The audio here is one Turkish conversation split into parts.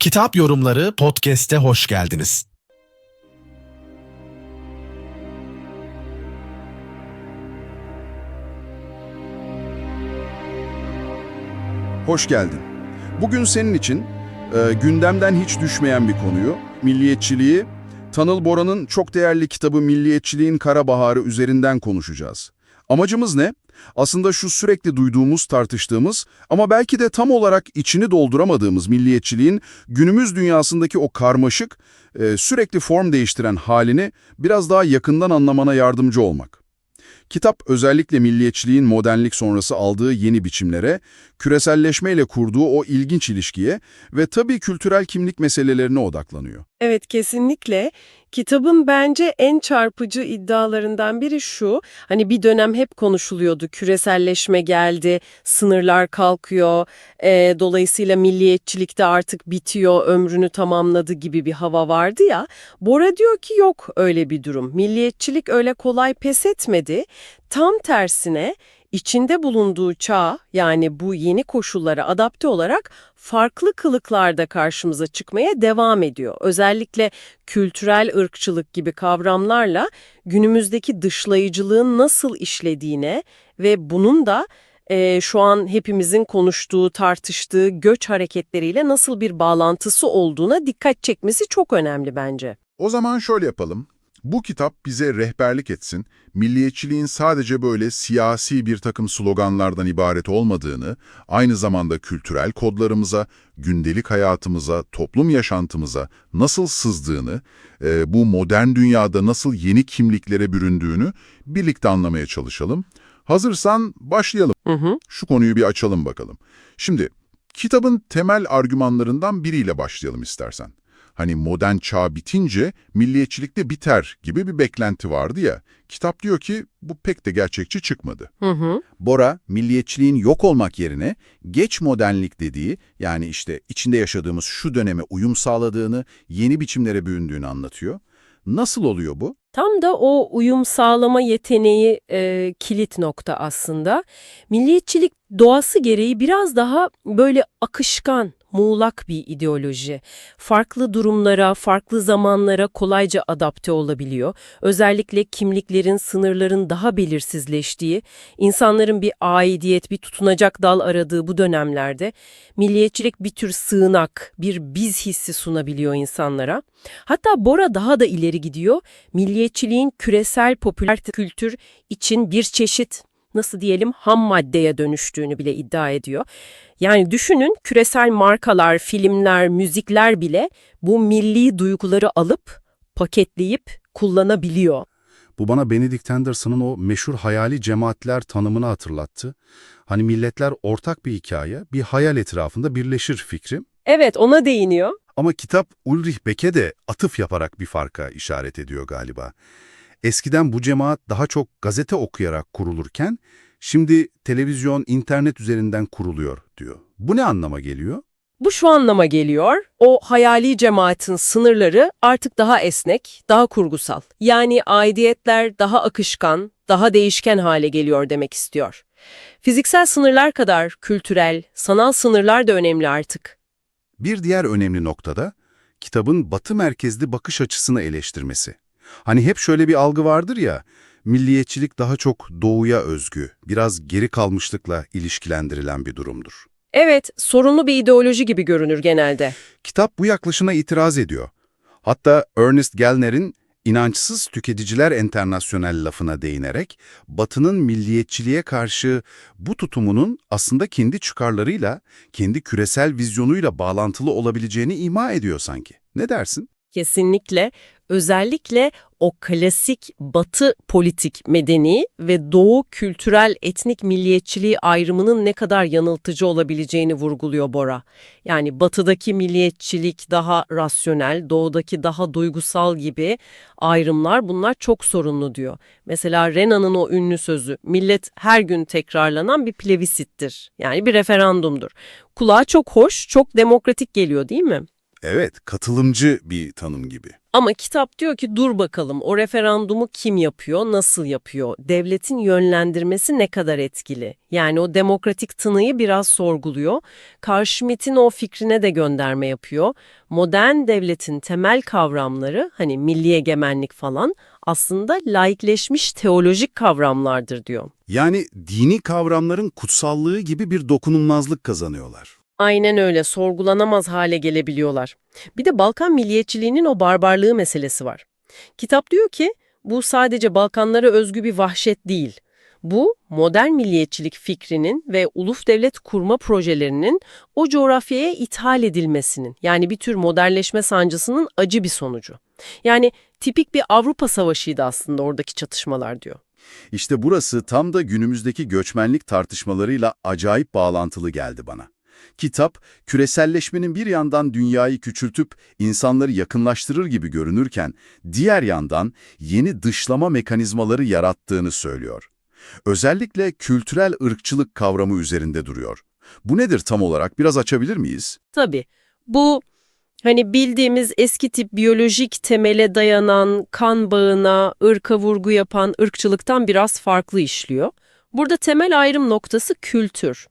Kitap Yorumları Podcast'e hoş geldiniz. Hoş geldin. Bugün senin için e, gündemden hiç düşmeyen bir konuyu, milliyetçiliği, Tanıl Bora'nın çok değerli kitabı Milliyetçiliğin Kara Baharı üzerinden konuşacağız. Amacımız ne? Aslında şu sürekli duyduğumuz, tartıştığımız ama belki de tam olarak içini dolduramadığımız milliyetçiliğin günümüz dünyasındaki o karmaşık, e, sürekli form değiştiren halini biraz daha yakından anlamana yardımcı olmak. Kitap özellikle milliyetçiliğin modernlik sonrası aldığı yeni biçimlere, küreselleşmeyle kurduğu o ilginç ilişkiye ve tabii kültürel kimlik meselelerine odaklanıyor. Evet kesinlikle. Kitabın bence en çarpıcı iddialarından biri şu. Hani bir dönem hep konuşuluyordu. Küreselleşme geldi, sınırlar kalkıyor. e, dolayısıyla milliyetçilik de artık bitiyor, ömrünü tamamladı gibi bir hava vardı ya. Bora diyor ki yok öyle bir durum. Milliyetçilik öyle kolay pes etmedi. Tam tersine içinde bulunduğu çağ yani bu yeni koşullara adapte olarak farklı kılıklarda karşımıza çıkmaya devam ediyor. Özellikle kültürel ırkçılık gibi kavramlarla günümüzdeki dışlayıcılığın nasıl işlediğine ve bunun da eee, şu an hepimizin konuştuğu, tartıştığı göç hareketleriyle nasıl bir bağlantısı olduğuna dikkat çekmesi çok önemli bence. O zaman şöyle yapalım. Bu kitap bize rehberlik etsin, milliyetçiliğin sadece böyle siyasi bir takım sloganlardan ibaret olmadığını, aynı zamanda kültürel kodlarımıza, gündelik hayatımıza, toplum yaşantımıza nasıl sızdığını, e, bu modern dünyada nasıl yeni kimliklere büründüğünü birlikte anlamaya çalışalım. Hazırsan başlayalım. Hı hı. Şu konuyu bir açalım bakalım. Şimdi kitabın temel argümanlarından biriyle başlayalım istersen. Hani modern çağ bitince milliyetçilik de biter gibi bir beklenti vardı ya. Kitap diyor ki bu pek de gerçekçi çıkmadı. Hı hı. Bora, milliyetçiliğin yok olmak yerine geç modernlik dediği, yani işte içinde yaşadığımız şu döneme uyum sağladığını, yeni biçimlere büründüğünü anlatıyor. Nasıl oluyor bu? Tam da o uyum sağlama yeteneği e, kilit nokta aslında. Milliyetçilik doğası gereği biraz daha böyle akışkan, muğlak bir ideoloji. Farklı durumlara, farklı zamanlara kolayca adapte olabiliyor. Özellikle kimliklerin, sınırların daha belirsizleştiği, insanların bir aidiyet, bir tutunacak dal aradığı bu dönemlerde milliyetçilik bir tür sığınak, bir biz hissi sunabiliyor insanlara. Hatta Bora daha da ileri gidiyor. Milliyetçiliğin küresel popüler kültür için bir çeşit nasıl diyelim ham maddeye dönüştüğünü bile iddia ediyor. Yani düşünün küresel markalar, filmler, müzikler bile bu milli duyguları alıp paketleyip kullanabiliyor. Bu bana Benedict Anderson'ın o meşhur hayali cemaatler tanımını hatırlattı. Hani milletler ortak bir hikaye, bir hayal etrafında birleşir fikri. Evet ona değiniyor. Ama kitap Ulrich Beck'e de atıf yaparak bir farka işaret ediyor galiba. Eskiden bu cemaat daha çok gazete okuyarak kurulurken, şimdi televizyon, internet üzerinden kuruluyor diyor. Bu ne anlama geliyor? Bu şu anlama geliyor, o hayali cemaatin sınırları artık daha esnek, daha kurgusal. Yani aidiyetler daha akışkan, daha değişken hale geliyor demek istiyor. Fiziksel sınırlar kadar kültürel, sanal sınırlar da önemli artık. Bir diğer önemli noktada kitabın batı merkezli bakış açısını eleştirmesi. Hani hep şöyle bir algı vardır ya, milliyetçilik daha çok doğuya özgü, biraz geri kalmışlıkla ilişkilendirilen bir durumdur. Evet, sorunlu bir ideoloji gibi görünür genelde. Kitap bu yaklaşına itiraz ediyor. Hatta Ernest Gellner'in inançsız tüketiciler enternasyonel lafına değinerek, Batı'nın milliyetçiliğe karşı bu tutumunun aslında kendi çıkarlarıyla, kendi küresel vizyonuyla bağlantılı olabileceğini ima ediyor sanki. Ne dersin? Kesinlikle. Özellikle o klasik batı politik medeni ve doğu kültürel etnik milliyetçiliği ayrımının ne kadar yanıltıcı olabileceğini vurguluyor Bora. Yani batıdaki milliyetçilik daha rasyonel, doğudaki daha duygusal gibi ayrımlar bunlar çok sorunlu diyor. Mesela Renan'ın o ünlü sözü, millet her gün tekrarlanan bir plebisittir. Yani bir referandumdur. Kulağa çok hoş, çok demokratik geliyor değil mi? Evet, katılımcı bir tanım gibi. Ama kitap diyor ki dur bakalım o referandumu kim yapıyor, nasıl yapıyor, devletin yönlendirmesi ne kadar etkili? Yani o demokratik tınıyı biraz sorguluyor. Carl Schmitt'in o fikrine de gönderme yapıyor. Modern devletin temel kavramları hani milli egemenlik falan aslında laikleşmiş teolojik kavramlardır diyor. Yani dini kavramların kutsallığı gibi bir dokunulmazlık kazanıyorlar. Aynen öyle sorgulanamaz hale gelebiliyorlar. Bir de Balkan milliyetçiliğinin o barbarlığı meselesi var. Kitap diyor ki bu sadece Balkanlara özgü bir vahşet değil. Bu modern milliyetçilik fikrinin ve uluf devlet kurma projelerinin o coğrafyaya ithal edilmesinin yani bir tür modernleşme sancısının acı bir sonucu. Yani tipik bir Avrupa savaşıydı aslında oradaki çatışmalar diyor. İşte burası tam da günümüzdeki göçmenlik tartışmalarıyla acayip bağlantılı geldi bana. Kitap, küreselleşmenin bir yandan dünyayı küçültüp insanları yakınlaştırır gibi görünürken, diğer yandan yeni dışlama mekanizmaları yarattığını söylüyor. Özellikle kültürel ırkçılık kavramı üzerinde duruyor. Bu nedir tam olarak? Biraz açabilir miyiz? Tabii. Bu hani bildiğimiz eski tip biyolojik temele dayanan, kan bağına, ırka vurgu yapan ırkçılıktan biraz farklı işliyor. Burada temel ayrım noktası kültür.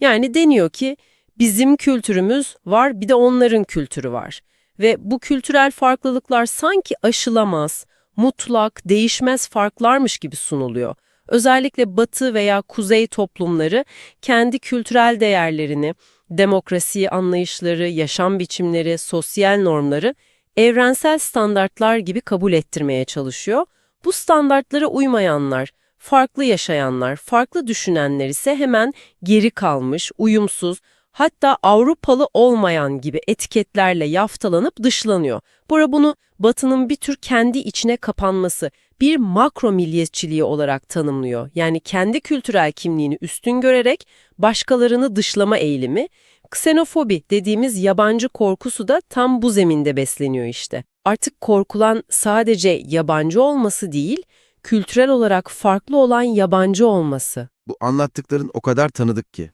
Yani deniyor ki bizim kültürümüz var bir de onların kültürü var. Ve bu kültürel farklılıklar sanki aşılamaz, mutlak, değişmez farklarmış gibi sunuluyor. Özellikle batı veya kuzey toplumları kendi kültürel değerlerini, demokrasi anlayışları, yaşam biçimleri, sosyal normları evrensel standartlar gibi kabul ettirmeye çalışıyor. Bu standartlara uymayanlar, farklı yaşayanlar, farklı düşünenler ise hemen geri kalmış, uyumsuz, hatta Avrupalı olmayan gibi etiketlerle yaftalanıp dışlanıyor. Bora bunu Batı'nın bir tür kendi içine kapanması, bir makro milliyetçiliği olarak tanımlıyor. Yani kendi kültürel kimliğini üstün görerek başkalarını dışlama eğilimi, ksenofobi dediğimiz yabancı korkusu da tam bu zeminde besleniyor işte. Artık korkulan sadece yabancı olması değil, kültürel olarak farklı olan yabancı olması. Bu anlattıkların o kadar tanıdık ki.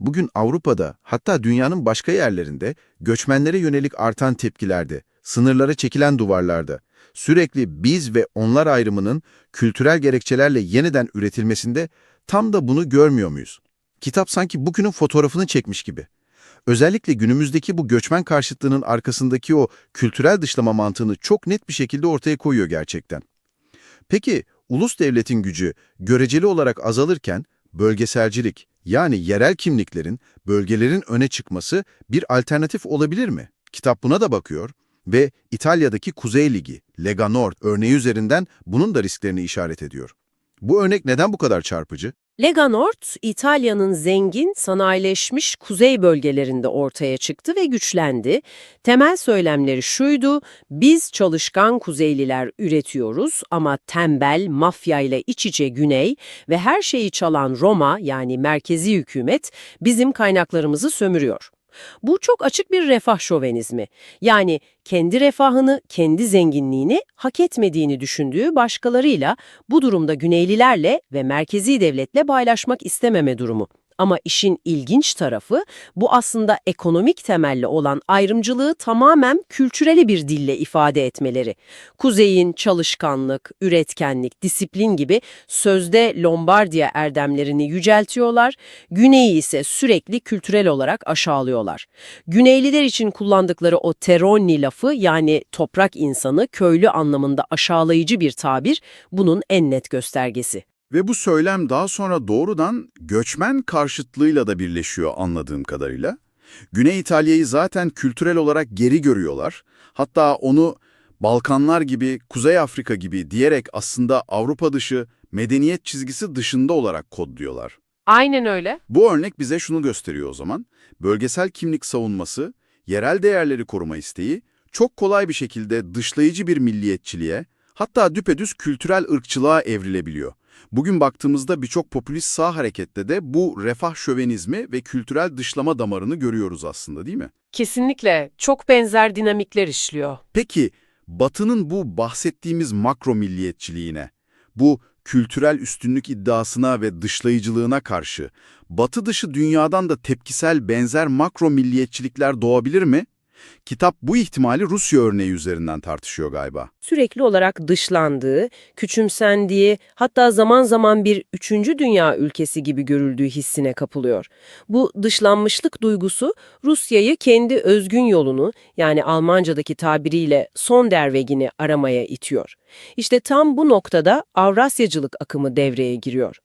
Bugün Avrupa'da hatta dünyanın başka yerlerinde göçmenlere yönelik artan tepkilerde, sınırlara çekilen duvarlarda, sürekli biz ve onlar ayrımının kültürel gerekçelerle yeniden üretilmesinde tam da bunu görmüyor muyuz? Kitap sanki bugünün fotoğrafını çekmiş gibi. Özellikle günümüzdeki bu göçmen karşıtlığının arkasındaki o kültürel dışlama mantığını çok net bir şekilde ortaya koyuyor gerçekten. Peki ulus devletin gücü göreceli olarak azalırken bölgeselcilik yani yerel kimliklerin, bölgelerin öne çıkması bir alternatif olabilir mi? Kitap buna da bakıyor ve İtalya'daki Kuzey Ligi, Lega Nord örneği üzerinden bunun da risklerini işaret ediyor. Bu örnek neden bu kadar çarpıcı? Lega Nord, İtalya'nın zengin, sanayileşmiş kuzey bölgelerinde ortaya çıktı ve güçlendi. Temel söylemleri şuydu, biz çalışkan kuzeyliler üretiyoruz ama tembel, mafya ile iç içe güney ve her şeyi çalan Roma yani merkezi hükümet bizim kaynaklarımızı sömürüyor. Bu çok açık bir refah şovenizmi. Yani kendi refahını, kendi zenginliğini hak etmediğini düşündüğü başkalarıyla bu durumda Güneylilerle ve merkezi devletle paylaşmak istememe durumu. Ama işin ilginç tarafı bu aslında ekonomik temelli olan ayrımcılığı tamamen kültüreli bir dille ifade etmeleri. Kuzeyin çalışkanlık, üretkenlik, disiplin gibi sözde Lombardiya erdemlerini yüceltiyorlar, güneyi ise sürekli kültürel olarak aşağılıyorlar. Güneyliler için kullandıkları o teronni lafı yani toprak insanı, köylü anlamında aşağılayıcı bir tabir bunun en net göstergesi. Ve bu söylem daha sonra doğrudan göçmen karşıtlığıyla da birleşiyor anladığım kadarıyla. Güney İtalya'yı zaten kültürel olarak geri görüyorlar. Hatta onu Balkanlar gibi, Kuzey Afrika gibi diyerek aslında Avrupa dışı, medeniyet çizgisi dışında olarak kodluyorlar. Aynen öyle. Bu örnek bize şunu gösteriyor o zaman. Bölgesel kimlik savunması, yerel değerleri koruma isteği çok kolay bir şekilde dışlayıcı bir milliyetçiliğe, hatta düpedüz kültürel ırkçılığa evrilebiliyor. Bugün baktığımızda birçok popülist sağ harekette de bu refah şövenizmi ve kültürel dışlama damarını görüyoruz aslında değil mi? Kesinlikle çok benzer dinamikler işliyor. Peki Batı'nın bu bahsettiğimiz makro milliyetçiliğine, bu kültürel üstünlük iddiasına ve dışlayıcılığına karşı Batı dışı dünyadan da tepkisel benzer makro milliyetçilikler doğabilir mi? Kitap bu ihtimali Rusya örneği üzerinden tartışıyor galiba. Sürekli olarak dışlandığı, küçümsendiği, hatta zaman zaman bir üçüncü dünya ülkesi gibi görüldüğü hissine kapılıyor. Bu dışlanmışlık duygusu Rusya'yı kendi özgün yolunu yani Almanca'daki tabiriyle son dervegini aramaya itiyor. İşte tam bu noktada Avrasyacılık akımı devreye giriyor.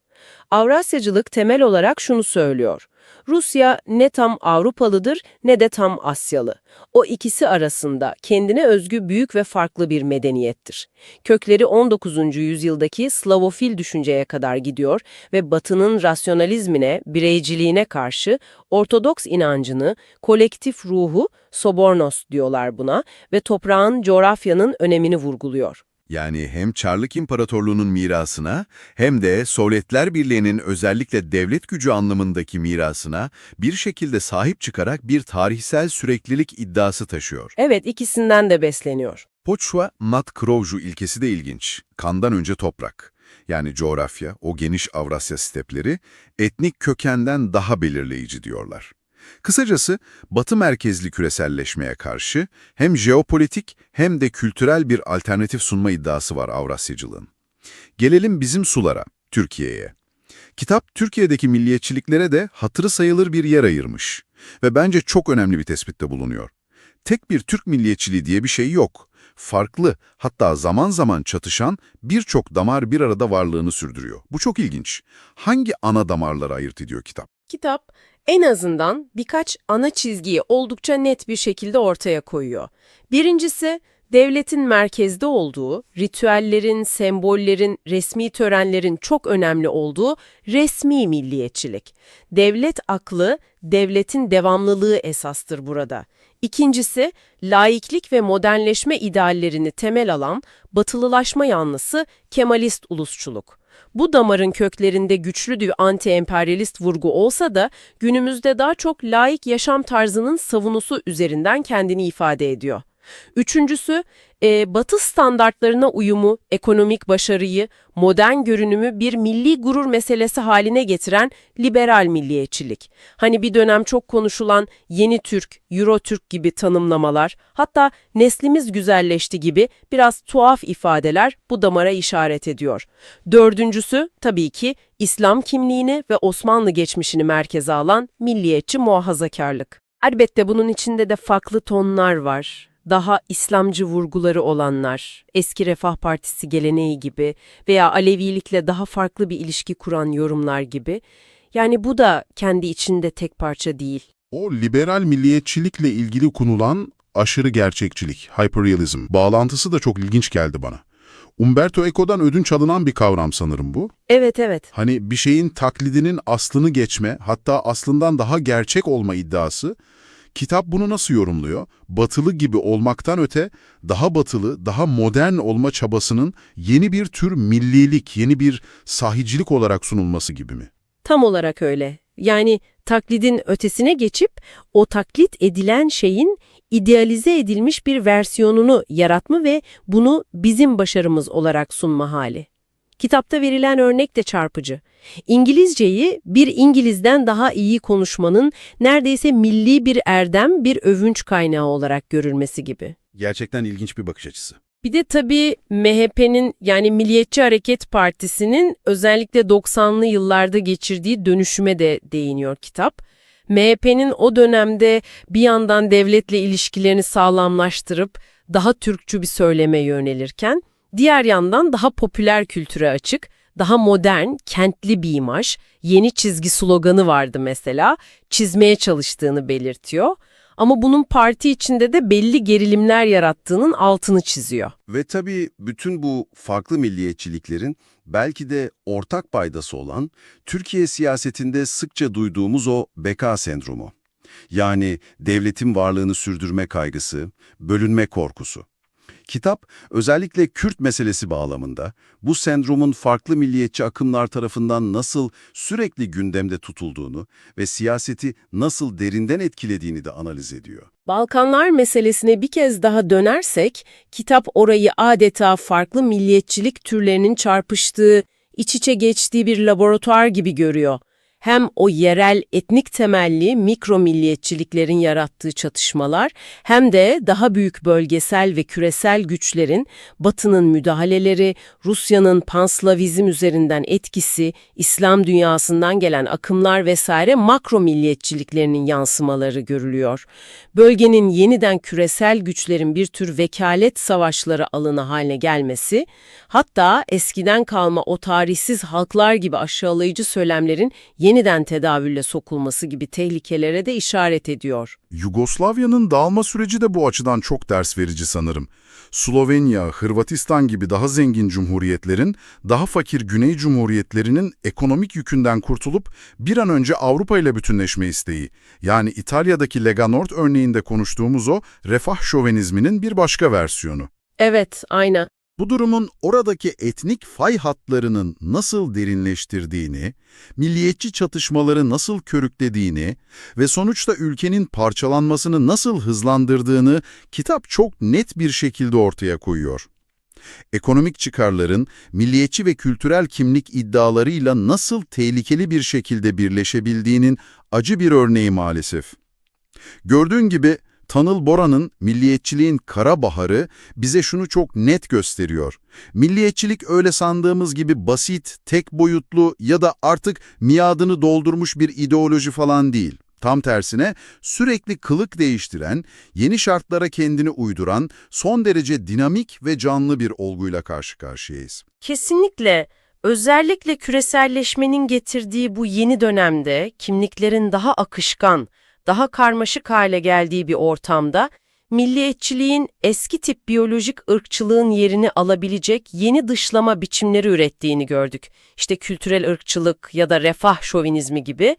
Avrasyacılık temel olarak şunu söylüyor. Rusya ne tam Avrupalıdır ne de tam Asyalı. O ikisi arasında kendine özgü büyük ve farklı bir medeniyettir. Kökleri 19. yüzyıldaki Slavofil düşünceye kadar gidiyor ve Batı'nın rasyonalizmine, bireyciliğine karşı Ortodoks inancını, kolektif ruhu, sobornos diyorlar buna ve toprağın, coğrafyanın önemini vurguluyor. Yani hem Çarlık İmparatorluğu'nun mirasına hem de Sovyetler Birliği'nin özellikle devlet gücü anlamındaki mirasına bir şekilde sahip çıkarak bir tarihsel süreklilik iddiası taşıyor. Evet ikisinden de besleniyor. Poçva Mat Krovju ilkesi de ilginç. Kandan önce toprak. Yani coğrafya, o geniş Avrasya stepleri etnik kökenden daha belirleyici diyorlar. Kısacası Batı merkezli küreselleşmeye karşı hem jeopolitik hem de kültürel bir alternatif sunma iddiası var Avrasyacılığın. Gelelim bizim sulara, Türkiye'ye. Kitap Türkiye'deki milliyetçiliklere de hatırı sayılır bir yer ayırmış ve bence çok önemli bir tespitte bulunuyor. Tek bir Türk milliyetçiliği diye bir şey yok. Farklı, hatta zaman zaman çatışan birçok damar bir arada varlığını sürdürüyor. Bu çok ilginç. Hangi ana damarları ayırt ediyor kitap? Kitap en azından birkaç ana çizgiyi oldukça net bir şekilde ortaya koyuyor. Birincisi, devletin merkezde olduğu, ritüellerin, sembollerin, resmi törenlerin çok önemli olduğu resmi milliyetçilik. Devlet aklı, devletin devamlılığı esastır burada. İkincisi, laiklik ve modernleşme ideallerini temel alan batılılaşma yanlısı Kemalist ulusçuluk. Bu damarın köklerinde güçlü bir anti-emperyalist vurgu olsa da günümüzde daha çok laik yaşam tarzının savunusu üzerinden kendini ifade ediyor. Üçüncüsü, e, Batı standartlarına uyumu, ekonomik başarıyı, modern görünümü bir milli gurur meselesi haline getiren liberal milliyetçilik. Hani bir dönem çok konuşulan yeni Türk, Euro Türk gibi tanımlamalar, hatta neslimiz güzelleşti gibi biraz tuhaf ifadeler bu damara işaret ediyor. Dördüncüsü tabii ki İslam kimliğini ve Osmanlı geçmişini merkeze alan milliyetçi muhafazakarlık. Elbette bunun içinde de farklı tonlar var daha İslamcı vurguları olanlar, eski Refah Partisi geleneği gibi veya Alevilikle daha farklı bir ilişki kuran yorumlar gibi. Yani bu da kendi içinde tek parça değil. O liberal milliyetçilikle ilgili konulan aşırı gerçekçilik, hyperrealism bağlantısı da çok ilginç geldi bana. Umberto Eco'dan ödünç alınan bir kavram sanırım bu. Evet evet. Hani bir şeyin taklidinin aslını geçme, hatta aslından daha gerçek olma iddiası. Kitap bunu nasıl yorumluyor? Batılı gibi olmaktan öte daha batılı, daha modern olma çabasının yeni bir tür millilik, yeni bir sahicilik olarak sunulması gibi mi? Tam olarak öyle. Yani taklidin ötesine geçip o taklit edilen şeyin idealize edilmiş bir versiyonunu yaratma ve bunu bizim başarımız olarak sunma hali. Kitapta verilen örnek de çarpıcı. İngilizceyi bir İngilizden daha iyi konuşmanın neredeyse milli bir erdem, bir övünç kaynağı olarak görülmesi gibi. Gerçekten ilginç bir bakış açısı. Bir de tabii MHP'nin yani Milliyetçi Hareket Partisi'nin özellikle 90'lı yıllarda geçirdiği dönüşüme de değiniyor kitap. MHP'nin o dönemde bir yandan devletle ilişkilerini sağlamlaştırıp daha Türkçü bir söyleme yönelirken, diğer yandan daha popüler kültüre açık, daha modern, kentli bir imaj, yeni çizgi sloganı vardı mesela, çizmeye çalıştığını belirtiyor. Ama bunun parti içinde de belli gerilimler yarattığının altını çiziyor. Ve tabii bütün bu farklı milliyetçiliklerin belki de ortak paydası olan Türkiye siyasetinde sıkça duyduğumuz o beka sendromu. Yani devletin varlığını sürdürme kaygısı, bölünme korkusu. Kitap özellikle Kürt meselesi bağlamında bu sendromun farklı milliyetçi akımlar tarafından nasıl sürekli gündemde tutulduğunu ve siyaseti nasıl derinden etkilediğini de analiz ediyor. Balkanlar meselesine bir kez daha dönersek, kitap orayı adeta farklı milliyetçilik türlerinin çarpıştığı, iç içe geçtiği bir laboratuvar gibi görüyor. Hem o yerel etnik temelli mikro milliyetçiliklerin yarattığı çatışmalar hem de daha büyük bölgesel ve küresel güçlerin Batı'nın müdahaleleri, Rusya'nın panslavizm üzerinden etkisi, İslam dünyasından gelen akımlar vesaire makro milliyetçiliklerinin yansımaları görülüyor. Bölgenin yeniden küresel güçlerin bir tür vekalet savaşları alanı haline gelmesi, hatta eskiden kalma o tarihsiz halklar gibi aşağılayıcı söylemlerin yeniden tedavülle sokulması gibi tehlikelere de işaret ediyor. Yugoslavya'nın dağılma süreci de bu açıdan çok ders verici sanırım. Slovenya, Hırvatistan gibi daha zengin cumhuriyetlerin, daha fakir Güney Cumhuriyetlerinin ekonomik yükünden kurtulup bir an önce Avrupa ile bütünleşme isteği. Yani İtalya'daki Lega Nord örneğinde konuştuğumuz o refah şovenizminin bir başka versiyonu. Evet, aynen. Bu durumun oradaki etnik fay hatlarının nasıl derinleştirdiğini, milliyetçi çatışmaları nasıl körüklediğini ve sonuçta ülkenin parçalanmasını nasıl hızlandırdığını kitap çok net bir şekilde ortaya koyuyor. Ekonomik çıkarların milliyetçi ve kültürel kimlik iddialarıyla nasıl tehlikeli bir şekilde birleşebildiğinin acı bir örneği maalesef. Gördüğün gibi Tanıl Bora'nın Milliyetçiliğin Kara Baharı bize şunu çok net gösteriyor. Milliyetçilik öyle sandığımız gibi basit, tek boyutlu ya da artık miadını doldurmuş bir ideoloji falan değil. Tam tersine sürekli kılık değiştiren, yeni şartlara kendini uyduran, son derece dinamik ve canlı bir olguyla karşı karşıyayız. Kesinlikle. Özellikle küreselleşmenin getirdiği bu yeni dönemde kimliklerin daha akışkan, daha karmaşık hale geldiği bir ortamda milliyetçiliğin eski tip biyolojik ırkçılığın yerini alabilecek yeni dışlama biçimleri ürettiğini gördük. İşte kültürel ırkçılık ya da refah şovinizmi gibi.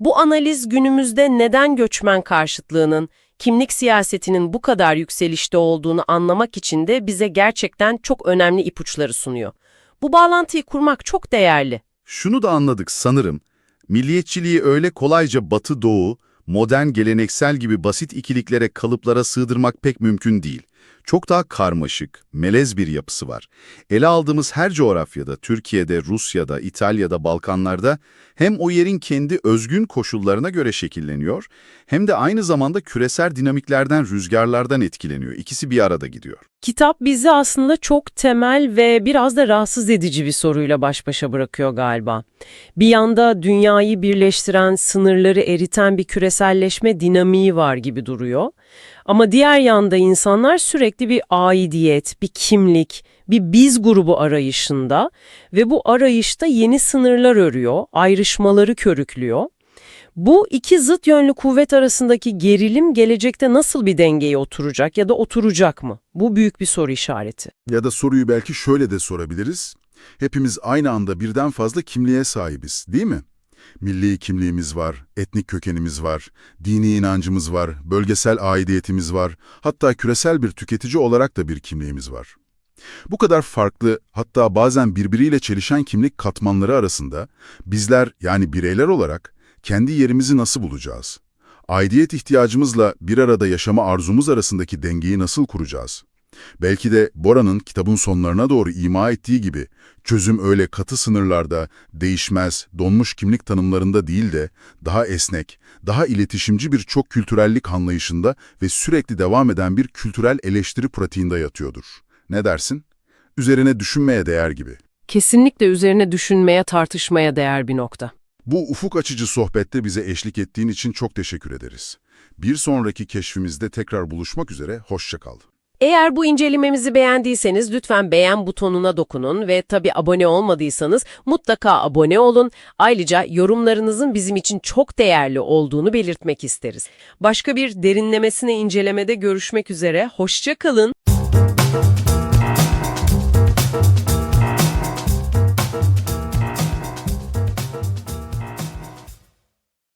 Bu analiz günümüzde neden göçmen karşıtlığının, kimlik siyasetinin bu kadar yükselişte olduğunu anlamak için de bize gerçekten çok önemli ipuçları sunuyor. Bu bağlantıyı kurmak çok değerli. Şunu da anladık sanırım. Milliyetçiliği öyle kolayca batı-doğu, modern geleneksel gibi basit ikiliklere, kalıplara sığdırmak pek mümkün değil. Çok daha karmaşık, melez bir yapısı var. Ele aldığımız her coğrafyada, Türkiye'de, Rusya'da, İtalya'da, Balkanlar'da hem o yerin kendi özgün koşullarına göre şekilleniyor, hem de aynı zamanda küresel dinamiklerden, rüzgarlardan etkileniyor. İkisi bir arada gidiyor. Kitap bizi aslında çok temel ve biraz da rahatsız edici bir soruyla baş başa bırakıyor galiba. Bir yanda dünyayı birleştiren, sınırları eriten bir küreselleşme dinamiği var gibi duruyor. Ama diğer yanda insanlar sürekli bir aidiyet, bir kimlik, bir biz grubu arayışında ve bu arayışta yeni sınırlar örüyor, ayrışmaları körüklüyor. Bu iki zıt yönlü kuvvet arasındaki gerilim gelecekte nasıl bir dengeye oturacak ya da oturacak mı? Bu büyük bir soru işareti. Ya da soruyu belki şöyle de sorabiliriz. Hepimiz aynı anda birden fazla kimliğe sahibiz, değil mi? Milli kimliğimiz var, etnik kökenimiz var, dini inancımız var, bölgesel aidiyetimiz var, hatta küresel bir tüketici olarak da bir kimliğimiz var. Bu kadar farklı, hatta bazen birbiriyle çelişen kimlik katmanları arasında bizler yani bireyler olarak kendi yerimizi nasıl bulacağız? Aidiyet ihtiyacımızla bir arada yaşama arzumuz arasındaki dengeyi nasıl kuracağız? Belki de Bora'nın kitabın sonlarına doğru ima ettiği gibi çözüm öyle katı sınırlarda, değişmez, donmuş kimlik tanımlarında değil de daha esnek, daha iletişimci bir çok kültürellik anlayışında ve sürekli devam eden bir kültürel eleştiri pratiğinde yatıyordur. Ne dersin? Üzerine düşünmeye değer gibi. Kesinlikle üzerine düşünmeye, tartışmaya değer bir nokta. Bu ufuk açıcı sohbette bize eşlik ettiğin için çok teşekkür ederiz. Bir sonraki keşfimizde tekrar buluşmak üzere, hoşça kal. Eğer bu incelememizi beğendiyseniz lütfen beğen butonuna dokunun ve tabii abone olmadıysanız mutlaka abone olun. Ayrıca yorumlarınızın bizim için çok değerli olduğunu belirtmek isteriz. Başka bir derinlemesine incelemede görüşmek üzere, hoşça kalın.